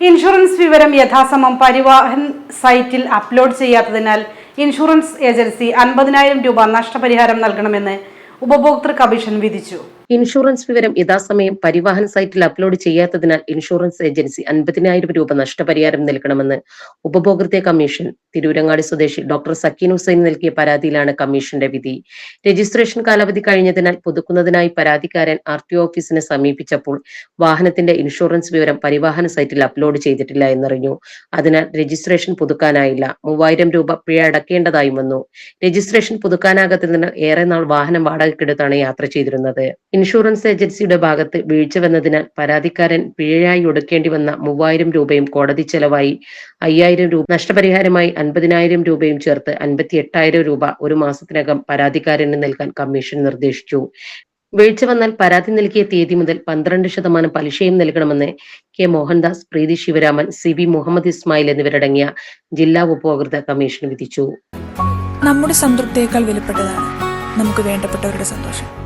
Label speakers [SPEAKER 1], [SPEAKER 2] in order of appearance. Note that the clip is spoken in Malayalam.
[SPEAKER 1] ഇൻഷുറൻസ് വിവരം യഥാസമം പരിവാഹൻ സൈറ്റിൽ അപ്ലോഡ് ചെയ്യാത്തതിനാൽ ഇൻഷുറൻസ് ഏജൻസി അൻപതിനായിരം രൂപ നഷ്ടപരിഹാരം നൽകണമെന്ന് ഉപഭോക്തൃ കമ്മീഷൻ വിധിച്ചു.
[SPEAKER 2] ഇൻഷുറൻസ് വിവരം യഥാസമയം പരിവാഹൻ സൈറ്റിൽ അപ്ലോഡ് ചെയ്യാത്തതിനാൽ ഇൻഷുറൻസ് ഏജൻസി അൻപതിനായിരം രൂപ നഷ്ടപരിഹാരം നൽകണമെന്ന് ഉപഭോക്തൃ കമ്മീഷൻ. തിരൂരങ്ങാടി സ്വദേശി ഡോക്ടർ സക്കീൻ ഹുസൈൻ നൽകിയ പരാതിയിലാണ് കമ്മീഷന്റെ വിധി. രജിസ്ട്രേഷൻ കാലാവധി കഴിഞ്ഞതിനാൽ പുതുക്കുന്നതിനായി പരാതിക്കാരൻ ആർ ടി ഓഫീസിനെ സമീപിച്ചപ്പോൾ വാഹനത്തിന്റെ ഇൻഷുറൻസ് വിവരം പരിവാഹന സൈറ്റിൽ അപ്ലോഡ് ചെയ്തിട്ടില്ല എന്നറിഞ്ഞു. അതിനാൽ രജിസ്ട്രേഷൻ പുതുക്കാനായില്ല. മൂവായിരം രൂപ പിഴ അടക്കേണ്ടതായും വന്നു. രജിസ്ട്രേഷൻ പുതുക്കാനാകാത്തതിനാൽ ഏറെ നാൾ വാഹനം വാടകയ്ക്കെടുത്താണ് യാത്ര ചെയ്തിരുന്നത്. ഇൻഷുറൻസ് ഏജൻസിയുടെ ഭാഗത്ത് വീഴ്ച വന്നതിനാൽ പരാതിക്കാരൻ പിഴയായി ഒടുക്കേണ്ടി വന്ന മൂവായിരം രൂപയും കോടതി ചെലവായി. അയ്യായിരം രൂപ നഷ്ടപരിഹാരമായി അൻപതിനായിരം രൂപയും ചേർത്ത് അൻപത്തി എട്ടായിരം രൂപ ഒരു മാസത്തിനകം പരാതിക്കാരന് നൽകാൻ കമ്മീഷൻ നിർദ്ദേശിച്ചു. വീഴ്ച വന്നാൽ പരാതി നൽകിയ തീയതി മുതൽ പന്ത്രണ്ട് ശതമാനം പലിശയും നൽകണമെന്ന് K Mohandas Preethi Sivaraman C B Muhammad Ismail എന്നിവരടങ്ങിയ ജില്ലാ ഉപഭോക്തൃ കമ്മീഷൻ വിധിച്ചു.
[SPEAKER 3] നമ്മുടെ സംതൃപ്തിയേക്കാൾ വിലപ്പെട്ടതാണ്. നമുക്ക് വേണ്ടപ്പെട്ടവരുടെ സന്തോഷം.